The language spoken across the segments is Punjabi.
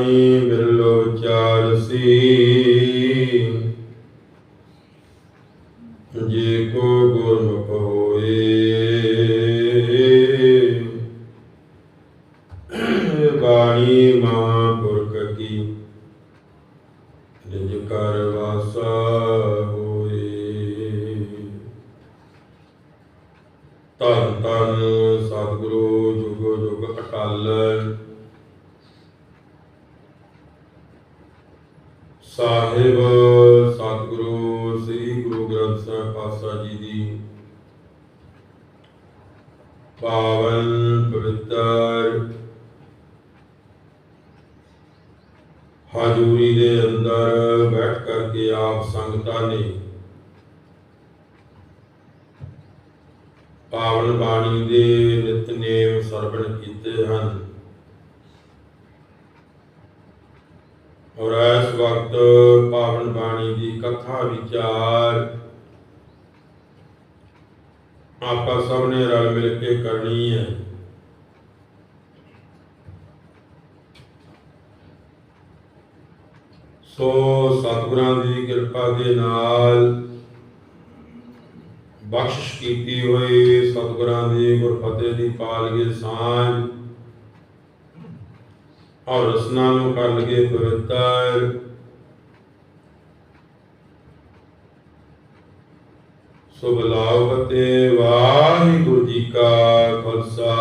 ਬਾਣੀ ਬਿਰਲੋ ਵਿਚਾਰਸੀ ਜੇ ਕੋ ਗੁਰਮੁਖ ਹੋਏ। ਬਾਣੀ ਮਹਾਂਪੁਰਖ ਕੀ ਨਿਜ ਕਰ ਵਾਸਾ ਹੋਏ। ਧੰਨ ਧੰਨ ਸਤਿਗੁਰੂ ਜੁਗ ਜੁਗ ਅਟਲ। ਸਾਹਿਬ ਸਤਿਗੁਰੂ, ਸ੍ਰੀ ਗੁਰੂ ਗ੍ਰੰਥ ਸਾਹਿਬ ਪਾਤਸ਼ਾਹ ਜੀ ਦੀ ਪਾਵਨ ਪਵਿੱਤਰ ਹਾਜ਼ੂਰੀ ਦੇ ਅੰਦਰ ਬੈਠ ਕਰਕੇ ਆਪ ਸੰਗਤਾਂ ਨੇ ਪਾਵਨ ਬਾਣੀ ਦੇ ਨਿਤਨੇਮ ਸਰਵਣ ਕੀਤੇ ਹਨ। ਔਰ ਇਸ ਵਕਤ ਪਾਵਨ ਬਾਣੀ ਦੀ ਕਥਾ ਵਿਚਾਰ ਆਪਾਂ ਸਭ ਨੇ ਰਲ ਮਿਲ ਕੇ ਕਰਨੀ ਹੈ। ਸੋ ਸਤਿਗੁਰਾਂ ਦੀ ਕਿਰਪਾ ਦੇ ਨਾਲ ਬਖਸ਼ਿਸ਼ ਕੀਤੀ ਹੋਈ ਸਤਿਗੁਰਾਂ ਦੀ ਗੁਰਫਤਿਹ ਦੀ ਪਾਲਗੀ ਸਾਂਝ ਔਰ ਰਸਨਾ ਨੂੰ ਕਰ ਲਗੇ ਪਵਿੱਤਰ ਸੁਭ ਬਲਾਉ ਫਤਿਹ ਵਾਹਿਗੁਰੂ ਜੀ ਕਾ ਖਾਲਸਾ,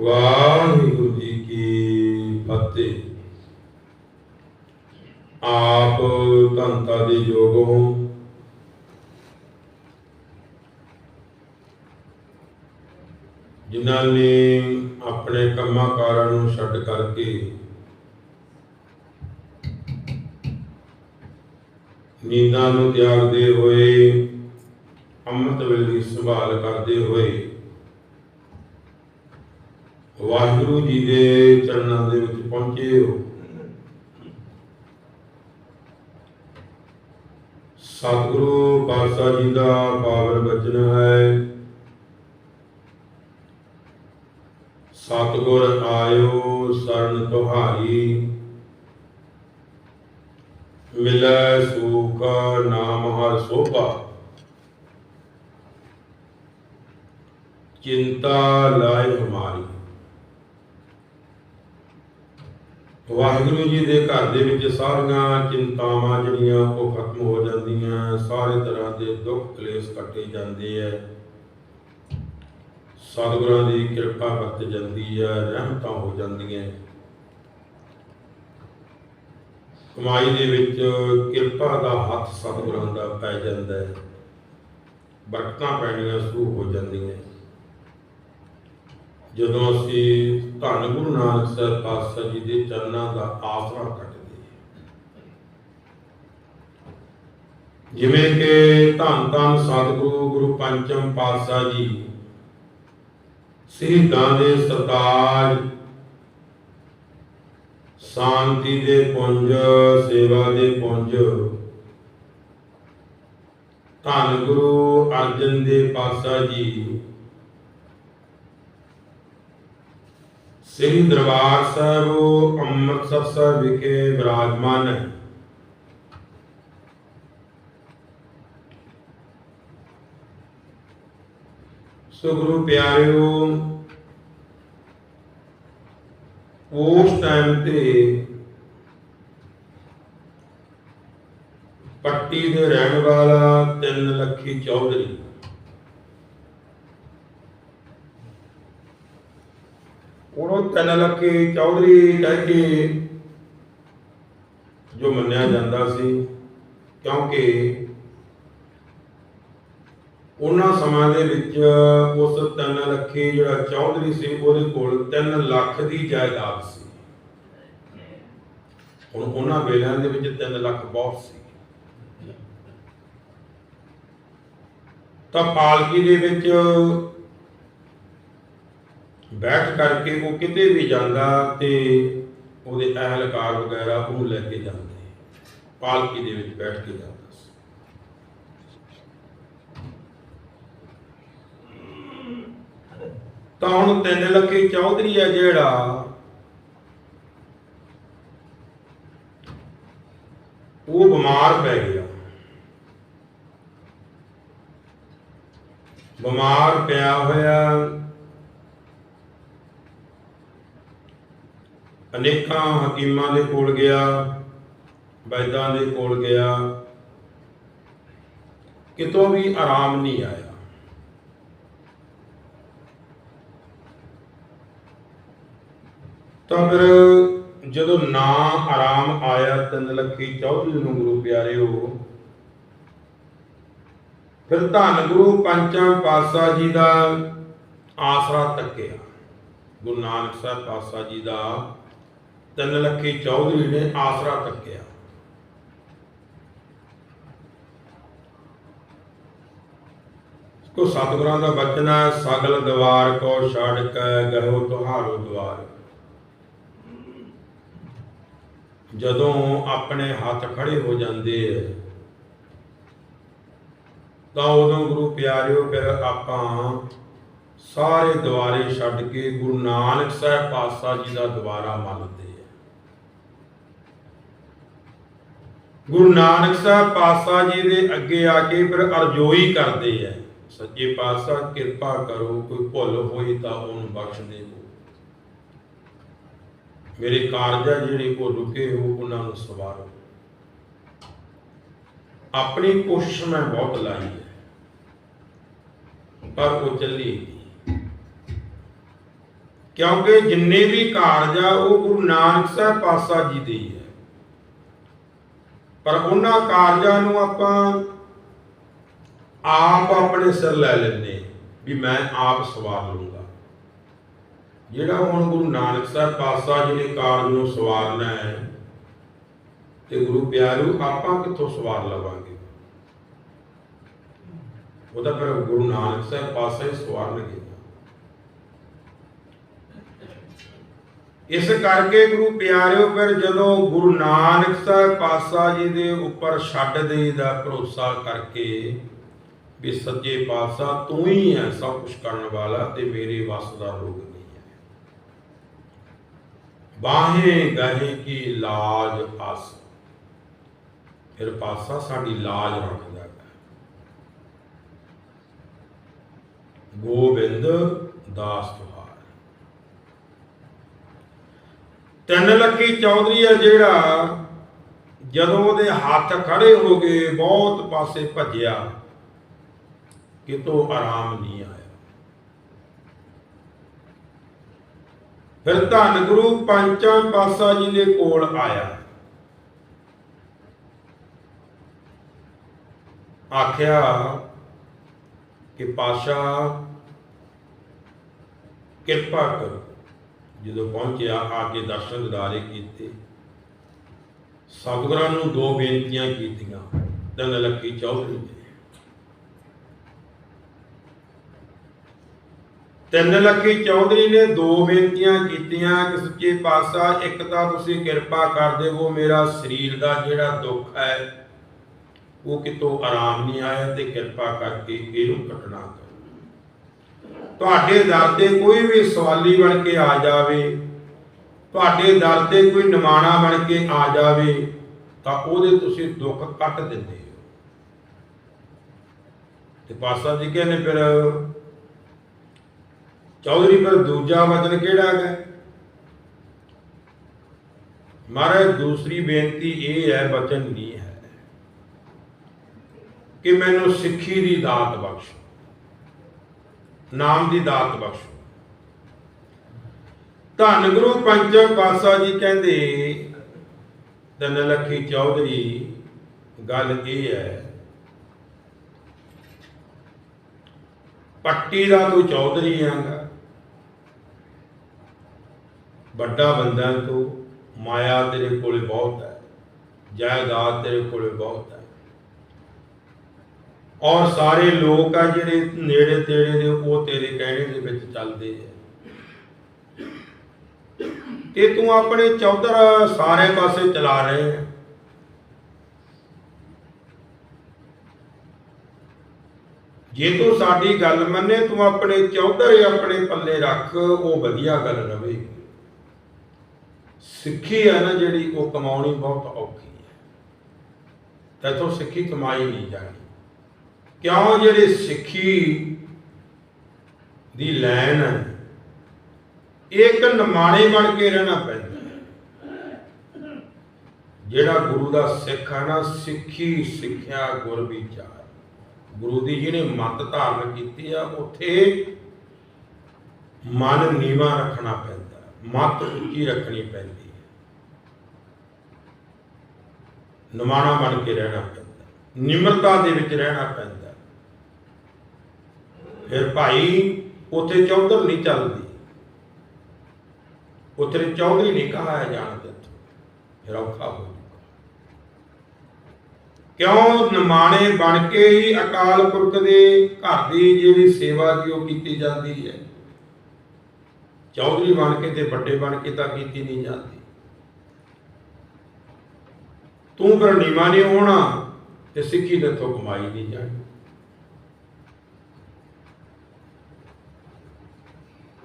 ਵਾਹਿਗੁਰੂ ਜੀ ਕੀ ਫਤਿਹ। ਆਪ ਧੰਤਾ ਦੇ ਯੋਗ ਹੋ। ਜਿਨ੍ਹਾਂ ਨੇ ਆਪਣੇ ਕੰਮਾਂ ਕਾਰਾਂ ਨੂੰ ਛੱਡ ਕਰਕੇ ਨੀਂਦਾਂ ਨੂੰ ਤਿਆਗਦੇ ਹੋਏ, ਅੰਮ੍ਰਿਤ ਵੇਲੇ ਸੰਭਾਲ ਕਰਦੇ ਹੋਏ, ਵਾਹਿਗੁਰੂ ਜੀ ਦੇ ਚਰਨਾਂ ਦੇ ਵਿੱਚ ਪਹੁੰਚੇ ਹੋ। ਸਤਿਗੁਰੂ ਪਾਤਸ਼ਾਹ ਜੀ ਦਾ ਪਾਵਨ ਬਚਨ ਹੈ ਸਤਿਗੁਰ ਆਇਓ ਸਰਨ ਤੁਹਾਰੀ। ਮਿਲੈ ਸੂਖ ਨਾਮ ਹਰ ਸੋਭਾ। ਚਿੰਤਾ ਲਾਇ ਹਮਾਰੀ। ਵਾਹਿਗੁਰੂ ਜੀ ਦੇ ਘਰ ਦੇ ਵਿੱਚ ਸਾਰੀਆਂ ਚਿੰਤਾਵਾਂ ਜਿਹੜੀਆਂ ਉਹ ਖਤਮ ਹੋ ਜਾਂਦੀਆਂ, ਸਾਰੇ ਤਰ੍ਹਾਂ ਦੇ ਦੁੱਖ ਕਲੇਸ਼ ਕੱਟੇ ਜਾਂਦੇ ਐ। ਸਤਿਗੁਰਾਂ ਦੀ ਕਿਰਪਾ ਵਰਤ ਜਾਂਦੀ ਹੈ ਰਹਿਮਤਾਂ ਹੋ ਜਾਂਦੀਆਂ। ਕਮਾਈ ਦੇ ਵਿੱਚ ਕਿਰਪਾ ਦਾ ਹੱਥ ਸਤਿਗੁਰਾਂ ਦਾ ਪੈ ਜਾਂਦਾ ਹੈ। ਬਰਕਤਾਂ ਪੈਣੀਆਂ ਸ਼ੁਰੂ ਹੋ ਜਾਂਦੀਆਂ। ਜਦੋਂ ਅਸੀਂ ਧੰਨ ਗੁਰੂ ਨਾਨਕ ਸਾਹਿਬ ਪਾਤਸ਼ਾਹ ਜੀ ਦੇ ਚਰਨਾਂ ਦਾ ਆਸਰਾ ਕੱਟਦੇ ਜਿਵੇਂ ਕਿ ਧੰਨ ਧੰਨ ਸਤਿਗੁਰੂ ਗੁਰੂ ਪੰਚਮ ਪਾਤਸ਼ਾਹ ਜੀ ਸ਼ਹੀਦਾਂ ਦੇ ਸਰਤਾਜ। ਸ਼ਾਂਤੀ ਦੇ ਪੁੰਜ, ਸੇਵਾ ਦੇ ਪੁੰਜ। ਧੰਨ ਗੁਰੂ ਅਰਜਨ ਦੇਵ ਪਾਤਸ਼ਾਹ ਜੀ। ਸ੍ਰੀ ਦਰਬਾਰ ਸਾਹਿਬ ਅੰਮ੍ਰਿਤਸਰ ਸਾਹਿਬ ਵਿਖੇ ਵਿਰਾਜਮਾਨ ਹੈ। ਸੋ ਗੁਰੂ ਪਿਆਰਿਓ ਉਸ ਟਾਈਮ ਤੇ ਪੱਟੀ ਦੇ ਰਹਿਣ ਵਾਲਾ ਤਿੰਨ ਲੱਖੀ ਚੌਧਰੀ। ਉਹਨੂੰ ਤਿੰਨ ਲੱਖੀ ਚੌਧਰੀ ਕਹਿ ਕੇ ਜੋ ਮੰਨਿਆ ਜਾਂਦਾ ਸੀ, ਕਿਉਂਕਿ ਉਹਨਾਂ ਸਮਾਂ ਦੇ ਵਿੱਚ ਉਸ ਤਿੰਨ ਲੱਖੀ ਜਿਹੜਾ ਚੌਧਰੀ ਸੀ, ਉਹਦੇ ਕੋਲ 3 ਲੱਖ ਦੀ ਜਾਇਦਾਦ ਸੀ। ਹੁਣ ਉਹਨਾਂ ਵੇਲਿਆਂ ਦੇ ਵਿੱਚ 3 ਲੱਖ ਬਹੁਤ ਸੀ। ਤਾਂ ਪਾਲਕੀ ਦੇ ਵਿੱਚ ਬੈਠ ਕਰਕੇ ਉਹ ਕਿਤੇ ਵੀ ਜਾਂਦਾ ਤੇ ਉਹਦੇ ਅਹਿਲਕਾਰ ਵਗੈਰਾ ਉਹਨੂੰ ਲੈ ਕੇ ਜਾਂਦੇ। ਪਾਲਕੀ ਦੇ ਵਿੱਚ ਬੈਠ ਕੇ ਜਾਂਦਾ ਤਾਂ ਹੁਣ ਤਿੰਨ ਲੱਖੇ ਚੌਧਰੀ ਹੈ ਜਿਹੜਾ। ਉਹ ਬਿਮਾਰ ਪੈ ਗਿਆ। ਬਿਮਾਰ ਪਿਆ ਹੋਇਆ। ਅਨੇਕਾਂ ਹਕੀਮਾਂ ਦੇ ਕੋਲ ਗਿਆ, ਵੈਦਾਂ ਦੇ ਕੋਲ ਗਿਆ। ਕਿਤੋਂ ਵੀ ਆਰਾਮ ਨਹੀਂ ਆਇਆ। ਤਾਂ ਫਿਰ ਜਦੋਂ ਨਾ ਆਰਾਮ ਆਇਆ ਤਿੰਨ ਲੱਖੀ ਚੌਧਰੀ ਨੂੰ ਗੁਰੂ ਪਿਆਰਿਓ, ਫਿਰ ਧੰਨ ਗੁਰੂ ਪੰਚਮ ਪਾਤਸ਼ਾਹ ਜੀ ਦਾ ਆਸਰਾ ਤੱਕਿਆ। ਗੁਰੂ ਨਾਨਕ ਸਾਹਿਬ ਪਾਤਸ਼ਾਹ ਜੀ ਦਾ ਤਿੰਨ ਲੱਖੀ ਚੌਧਰੀ ਨੇ ਆਸਰਾ ਤੱਕਿਆ। ਕੋ ਸਤਿਗੁਰਾਂ ਦਾ ਬਚਨ ਹੈ, ਸਗਲ ਦਵਾਰ ਕੋ ਛੱਡ ਕੇ ਗਰੋ ਤੁਹਾਰੋ ਦਵਾਰ ਜਦੋਂ ਆਪਣੇ ਹੱਥ ਖੜੇ ਹੋ ਜਾਂਦੇ ਐ ਤਾਂ ਉਦੋਂ ਗੁਰੂ ਪਿਆਰਿਓ, ਫਿਰ ਆਪਾਂ ਸਾਰੇ ਦੁਆਰੇ ਛੱਡ ਕੇ ਗੁਰੂ ਨਾਨਕ ਸਾਹਿਬ ਪਾਤਸ਼ਾਹ ਜੀ ਦਾ ਦੁਆਰਾ ਮੰਨਦੇ ਆ। ਗੁਰੂ ਨਾਨਕ ਸਾਹਿਬ ਪਾਤਸ਼ਾਹ ਜੀ ਦੇ ਅੱਗੇ ਆ ਕੇ ਫਿਰ ਅਰਜ਼ੋਈ ਕਰਦੇ ਆ ਸੱਜੇ ਪਾਤਸ਼ਾਹ, ਕਿਰਪਾ ਕਰੋ, ਕੋਈ ਭੁੱਲ ਹੋਈ ਤਾਂ ਉਹਨੂੰ ਬਖਸ਼ ਦੇਵੋ ਮੇਰੇ ਕਾਰਜਾਂ ਜਿਹੜੇ ਕੋ ਰੁਕੇ ਹੋ ਉਹਨਾਂ ਨੂੰ ਸਵਾਰੋ। ਆਪਣੀ ਕੋਸ਼ਿਸ਼ ਮੈਂ ਬਹੁਤ ਲਾਈ ਹੈ, ਪਰ ਉਹ ਚੱਲੀ ਨਹੀਂ। ਕਿਉਂਕਿ ਜਿੰਨੇ ਵੀ ਕਾਰਜ ਆ, ਉਹ ਗੁਰੂ ਨਾਨਕ ਸਾਹਿਬ ਪਾਤਸ਼ਾਹ ਜੀ ਦੇ ਹੀ ਹੈ। ਪਰ ਉਹਨਾਂ ਕਾਰਜਾਂ ਨੂੰ ਆਪਾਂ ਆਪ ਆਪਣੇ ਸਿਰ ਲੈ ਲੈਂਦੇ ਵੀ ਮੈਂ ਆਪ ਸਵਾਰ ਲੂੰਗਾ ਜਿਹੜਾ ਹੁਣ ਗੁਰੂ ਨਾਨਕ ਸਾਹਿਬ ਪਾਤਸ਼ਾਹ ਜੀ ਨੇ ਕਾਰਜ ਨੂੰ ਸਵਾਰਨਾ ਹੈ, ਤੇ ਗੁਰੂ ਪਿਆਰੂ ਆਪਾਂ ਕਿੱਥੋਂ ਸਵਾਰ ਲਵਾਂਗੇ? ਉਹਦਾ ਫਿਰ ਗੁਰੂ ਨਾਨਕ ਸਾਹਿਬ ਪਾਤਸ਼ਾਹ ਹੀ ਸਵਾਰਨਗੇ। ਇਸ ਕਰਕੇ ਗੁਰੂ ਪਿਆਰਿਓ, ਫਿਰ ਜਦੋਂ ਗੁਰੂ ਨਾਨਕ ਸਾਹਿਬ ਪਾਤਸ਼ਾਹ ਜੀ ਦੇ ਉੱਪਰ ਛੱਡ ਦੇ ਦਾ ਭਰੋਸਾ ਕਰਕੇ ਵੀ ਸੱਚੇ ਪਾਤਸ਼ਾਹ ਤੂੰ ਹੀ ਹੈ ਸਭ ਕੁਝ ਕਰਨ ਵਾਲਾ ਤੇ ਮੇਰੇ ਵੱਸ ਦਾ ਰੋਗ ਨਹੀਂ। ਬਾਹੇ ਗਹੇ ਕੀ ਲਾਜ ਆਸ। ਫਿਰ ਪਾਤਸ਼ਾਹ ਸਾਡੀ ਲਾਜ ਰੱਖਦਾ ਹੈ ਗੋਬਿੰਦ ਦਾਸ ਤੁਹਾਰ। ਤਿੰਨ ਲੱਕੀ ਚੌਧਰੀ ਹੈ ਜਿਹੜਾ ਜਦੋਂ ਉਹਦੇ ਹੱਥ ਖੜੇ ਹੋ ਗਏ, ਬਹੁਤ ਪਾਸੇ ਭੱਜਿਆ। ਕਿਤੋਂ ਆਰਾਮ ਨਹੀਂ ਆਇਆ। ਫਿਰ ਧੰਨ ਗੁਰੂ ਪੰਚਮ ਪਾਤਸ਼ਾਹ ਜੀ ਦੇ ਕੋਲ ਆਇਆ। ਆਖਿਆ ਕਿ ਪਾਸ਼ਾ, ਕਿਰਪਾ ਕਰੋ। ਜਦੋਂ ਪਹੁੰਚਿਆ ਆ ਕੇ ਦਰਸ਼ਨ ਦਿਦਾਰੇ ਕੀਤੇ। ਸਤਿਗੁਰਾਂ ਨੂੰ ਦੋ ਬੇਨਤੀਆਂ ਕੀਤੀਆਂ। ਤਿੰਨ ਲੱਕੀ ਚੌਧਰੀ ਨੇ। ਤਿੰਨ ਲੱਖੀ ਚੌਧਰੀ ਨੇ ਦੋ ਬੇਨਤੀਆਂ ਕੀਤੀਆਂ ਕਿ ਸੱਚੇ ਪਾਤਸ਼ਾਹ, ਇੱਕ ਤਾਂ ਤੁਸੀਂ ਕਿਰਪਾ ਕਰ ਦੇਵੋ, ਮੇਰਾ ਸਰੀਰ ਦਾ ਜਿਹੜਾ ਦੁੱਖ ਹੈ, ਉਹ ਕਿਤੋਂ ਆਰਾਮ ਨਹੀਂ ਆਇਆ ਤੇ ਕਿਰਪਾ ਕਰਕੇ ਇਹਨੂੰ ਕੱਟਣਾ ਤੁਹਾਡੇ ਦਰ ਤੇ ਕੋਈ ਵੀ ਸਵਾਲੀ ਬਣ ਕੇ ਆ ਜਾਵੇ, ਤੁਹਾਡੇ ਦਰ ਤੇ ਕੋਈ ਨਿਮਾਣਾ ਬਣ ਕੇ ਆ ਜਾਵੇ, ਤਾਂ ਉਹਦੇ ਤੁਸੀਂ ਦੁੱਖ ਕੱਟ ਦਿੰਦੇ ਹੋ। ਤੇ ਪਾਸਾ ਜੀ ਕਹਿੰਦੇ ਫਿਰ ਚੌਧਰੀ ਪਰ ਦੂਜਾ ਵਚਨ ਕਿਹੜਾ ਹੈ ਮਹਾਰਾਜ, ਦੂਸਰੀ ਬੇਨਤੀ ਇਹ ਹੈ, ਵਚਨ ਦੀ ਹੈ ਕਿ ਮੈਨੂੰ ਸਿੱਖੀ ਦੀ ਦਾਤ ਬਖਸ਼ੋ, ਨਾਮ ਦੀ ਦਾਤ ਬਖਸ਼ੋ। ਧੰਨ ਗੁਰੂ ਪੰਚਮ ਪਾਤਸ਼ਾਹ ਜੀ ਕਹਿੰਦੇ ਤਿੰਨ ਲੱਖੀ ਚੌਧਰੀ, ਗੱਲ ਇਹ ਹੈ, ਪੱਟੀ ਦਾ ਤੂੰ ਚੌਧਰੀ ਆਂਗਾ ਵੱਡਾ ਬੰਦਾ ਹੈ ਤੂੰ ਮਾਇਆ ਤੇਰੇ ਕੋਲੇ ਬਹੁਤ ਹੈ, ਜਾਇਦਾਦ ਤੇਰੇ ਕੋਲੇ ਬਹੁਤ ਹੈ। ਔਰ ਸਾਰੇ ਲੋਕ ਆ ਜਿਹੜੇ ਨੇੜੇ ਤੇੜੇ ਦੇ ਉਹ ਤੇਰੇ ਕਹਿਣੇ ਦੇ ਵਿੱਚ ਚੱਲਦੇ ਆ ਤੇ ਤੂੰ ਆਪਣੇ ਚੌਧਰ ਸਾਰੇ ਪਾਸੇ ਚਲਾ ਰਹੇ ਹੈ। ਜੇ ਤੂੰ ਸਾਡੀ ਗੱਲ ਮੰਨੇ, ਤੂੰ ਆਪਣੇ ਚੌਧਰ ਆਪਣੇ ਪੱਲੇ ਰੱਖ, ਉਹ ਵਧੀਆ ਗੱਲ ਰਹੇਗੀ ਸਿੱਖੀ ਹੈ ਨਾ ਜਿਹੜੀ ਉਹ ਕਮਾਉਣੀ ਬਹੁਤ ਔਖੀ ਹੈ ਤਾਂ ਸਿੱਖੀ ਕਮਾਈ ਨਹੀਂ ਜਾਣੀ ਕਿਉਂ ਜਿਹੜੀ ਸਿੱਖੀ ਦੀ ਲੈਣ ਹੈ ਇਹ ਇੱਕ ਨਿਮਾਣੇ ਬਣ ਕੇ ਰਹਿਣਾ ਪੈਂਦਾ। ਜਿਹੜਾ ਗੁਰੂ ਦਾ ਸਿੱਖ ਹੈ ਨਾ, ਸਿੱਖੀ ਸਿੱਖਿਆ ਗੁਰ ਵਿਚਾਰ। ਗੁਰੂ ਦੀ ਜਿਹਨੇ ਮਤ ਧਾਰਨ ਕੀਤੀ ਆ, ਉੱਥੇ ਮਨ ਨੀਵਾ ਰੱਖਣਾ ਪੈਂਦਾ। ਮੱਤ ਉੱਚੀ ਰੱਖਣੀ ਪੈਂਦੀ ਹੈ। ਨਿਮਾਣਾ ਬਣ ਕੇ ਰਹਿਣਾ ਪੈਂਦਾ। ਨਿਮਰਤਾ ਦੇ ਵਿੱਚ ਰਹਿਣਾ ਪੈਂਦਾ। ਫਿਰ ਭਾਈ ਉੱਥੇ ਚੌਧਰ ਨਹੀਂ ਚੱਲਦੀ। ਉੱਥੇ ਚੌਧਰੀ ਨਹੀਂ ਕਹਾਇਆ ਜਾਣ ਦਿੱਤਾ। ਫਿਰ ਔਖਾ ਹੋ ਕਿਉਂ ਨਿਮਾਣੇ ਬਣ ਕੇ ਹੀ ਅਕਾਲ ਪੁਰਖ ਦੇ ਘਰ ਦੀ ਜਿਹੜੀ ਸੇਵਾ ਦੀ ਉਹ ਕੀਤੀ ਜਾਂਦੀ ਹੈ? ਚੌਧਰੀ ਬਣ ਕੇ ਤੇ ਵੱਡੇ ਬਣ ਕੇ ਤਾਂ ਕੀਤੀ ਨਹੀਂ ਜਾਂਦੀ। ਤੂੰ ਫਿਰ ਨੀਵਾਂ ਨਹੀਂ ਹੋਣਾ ਤੇ ਸਿੱਖੀ ਦੇ ਤੋਂ ਕਮਾਈ ਨਹੀਂ ਜਾਣੀ।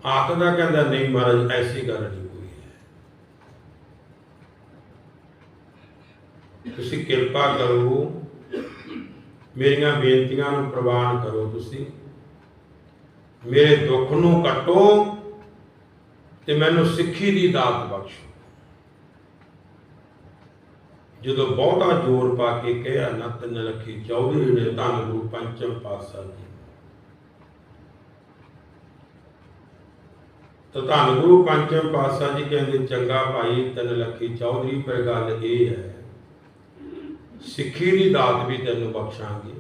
ਆਖਦਾ ਕਹਿੰਦਾ, ਨਹੀਂ ਮਹਾਰਾਜ, ਐਸੀ ਗੱਲ ਨਹੀਂ ਕੋਈ ਹੈ। ਤੁਸੀਂ ਕਿਰਪਾ ਕਰੋ, ਮੇਰੀਆਂ ਬੇਨਤੀਆਂ ਨੂੰ ਪ੍ਰਵਾਨ ਕਰੋ ਤੁਸੀਂ। ਮੇਰੇ ਦੁੱਖ ਨੂੰ ਕੱਟੋ ਤੇ ਮੈਨੂੰ ਸਿੱਖੀ ਦੀ ਦਾਤ ਬਖਸ਼ੋ। ਜਦੋਂ ਬਹੁਤਾ ਜ਼ੋਰ ਪਾ ਕੇ ਕਿਹਾ ਨਾ ਤਿੰਨ ਲੱਖੀ ਚੌਧਰੀ ਨੇ ਧੰਨ ਗੁਰੂ ਪੰਚਮ ਪਾਤਸ਼ਾਹ ਜੀ। ਤਾਂ ਧੰਨ ਗੁਰੂ ਪੰਚਮ ਪਾਤਸ਼ਾਹ ਜੀ ਕਹਿੰਦੇ, ਚੰਗਾ ਭਾਈ, ਤਿੰਨ ਲੱਖੀ ਚੌਧਰੀ, ਪਰ ਗੱਲ ਇਹ ਹੈ, ਸਿੱਖੀ ਦੀ ਦਾਤ ਵੀ ਤੈਨੂੰ ਬਖਸ਼ਾਂਗੇ।